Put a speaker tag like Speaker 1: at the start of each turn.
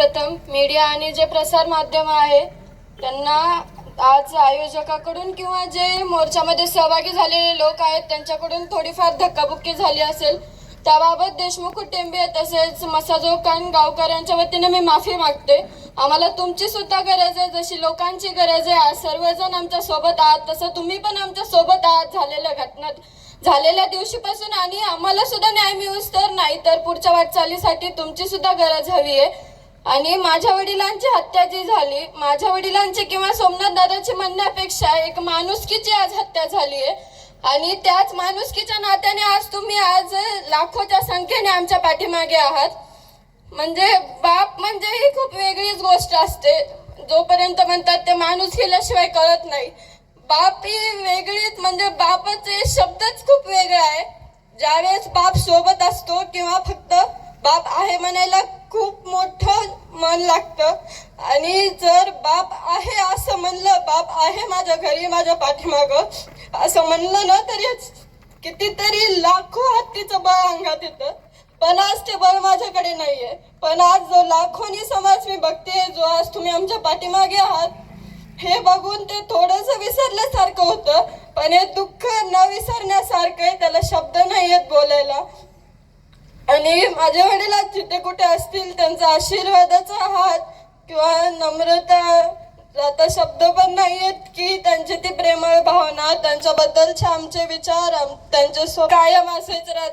Speaker 1: प्रथम मीडिया आणि जे प्रसार माध्यम आहे त्यांना आज आयोजकाकडून किंवा जे मोर्चामध्ये सहभागी झालेले लोक आहेत त्यांच्याकडून थोडीफार धक्काबुक्की झाली असेल. त्याबाबत देशमुख कुटुंबीय तसेच मसाजोकान गावकऱ्यांच्या वतीने मी माफी मागते. आम्हाला तुमची सुद्धा गरज आहे जशी लोकांची गरज आहे. आज सर्वजण आमच्यासोबत आहात तसं तुम्ही पण आमच्यासोबत आहात झालेल्या घटनात झालेल्या दिवशीपासून. आणि आम्हाला सुद्धा न्याय मिळूच तर नाही तर पुढच्या वाटचालीसाठी तुमची सुद्धा गरज हवी आहे. आणि माझ्या वडिलांची हत्या जी झाली माझ्या वडिलांची किंवा सोमनाथ दादाची म्हणण्यापेक्षा एक माणुसकीची आज हत्या झाली आहे. आणि त्याच माणुसकीच्या नात्याने आज तुम्ही आज लाखोच्या संख्येने आमच्या पाठीमागे आहात. म्हणजे बाप म्हणजे ही खूप वेगळीच गोष्ट असते. जोपर्यंत म्हणतात ते माणूस केल्याशिवाय कळत नाही. बाप ही वेगळीच म्हणजे बापाचे शब्दच खूप वेगळा आहे. ज्यावेळेस बाप सोबत असतो किंवा फक्त बाप आहे म्हणायला खूप मोठं मन लागतं. आणि जर बाप आहे असं म्हणलं बाप आहे माझ्या घरी माझ्या पाठीमागं असं म्हणलं ना तरी कितीतरी लाखो हत्तीचं बळ अंगात येतं. पण आज ते बळ माझ्याकडे नाहीये. पण आज जो लाखोनी समाज मी बघते जो आज तुम्ही आमच्या पाठीमागे आहात हे बघून ते थोडस विसरल्यासारखं होतं. पण हे दुःख न विसरण्यासारखं आहे त्याला शब्द नाही आहेत बोलायला. आणि माझ्या वडिला जिथे कुठे असतील त्यांचा आशीर्वादाचा हात किंवा नम्रता आता शब्द पण नाही आहेत की त्यांची ती प्रेमळ भावना त्यांच्याबद्दलचे आमचे विचार आम- त्यांचे स्व कायम असेच राहते